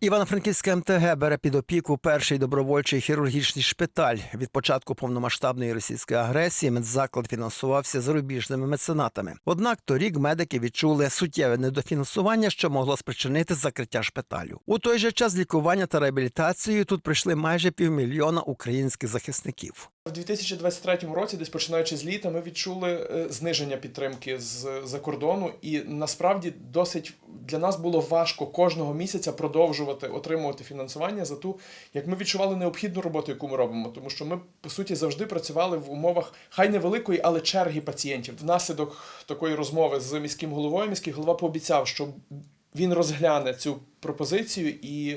Івано-Франківська МТГ бере під опіку перший добровольчий хірургічний шпиталь. Від початку повномасштабної російської агресії медзаклад фінансувався зарубіжними меценатами. Однак торік медики відчули суттєве недофінансування, що могло спричинити закриття шпиталю. У той же час лікування та реабілітацію тут прийшли майже півмільйона українських захисників. В 2023 році, десь починаючи з літа, ми відчули е, зниження підтримки з-за кордону, і насправді досить для нас було важко кожного місяця продовжувати отримувати фінансування за ту, як ми відчували необхідну роботу, яку ми робимо. Тому що ми по суті завжди працювали в умовах хай невеликої, але черги пацієнтів. Внаслідок такої розмови з міським головою, міський голова пообіцяв, що він розгляне цю пропозицію і.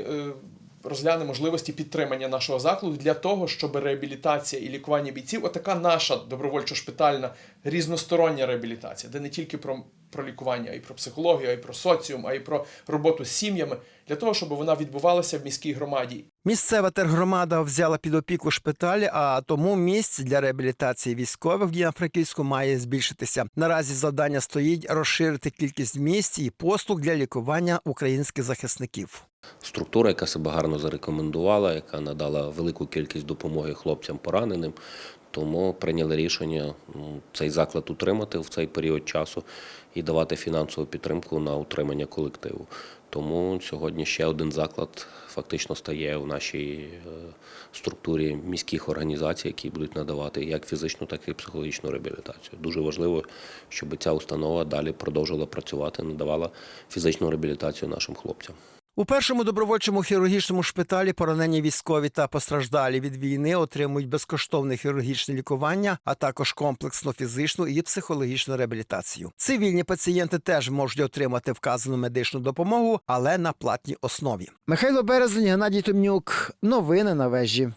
Розгляне можливості підтримання нашого закладу для того, щоб реабілітація і лікування бійців, отака наша добровольчо-шпитальна різностороння реабілітація, де не тільки про, про лікування, а й про психологію, а й про соціум, а й про роботу з сім'ями, для того, щоб вона відбувалася в міській громаді. Місцева тергромада взяла під опіку шпиталі, а тому місць для реабілітації військових в Івано-Франківську має збільшитися. Наразі завдання стоїть розширити кількість місць і послуг для лікування українських захисників. Структура, яка себе гарно зарекомендувала, яка надала велику кількість допомоги хлопцям пораненим. Тому прийняли рішення цей заклад утримати в цей період часу і давати фінансову підтримку на утримання колективу. Тому сьогодні ще один заклад фактично стає в нашій е, структурі міських організацій, які будуть надавати як фізичну, так і психологічну реабілітацію. Дуже важливо, щоб ця установа далі продовжувала працювати, надавала фізичну реабілітацію нашим хлопцям. У першому добровольчому хірургічному шпиталі поранені військові та постраждалі від війни отримують безкоштовне хірургічне лікування, а також комплексну фізичну і психологічну реабілітацію. Цивільні пацієнти теж можуть отримати вказану медичну допомогу, але на платній основі. Михайло Березень, Геннадій Томнюк. Новини на вежі.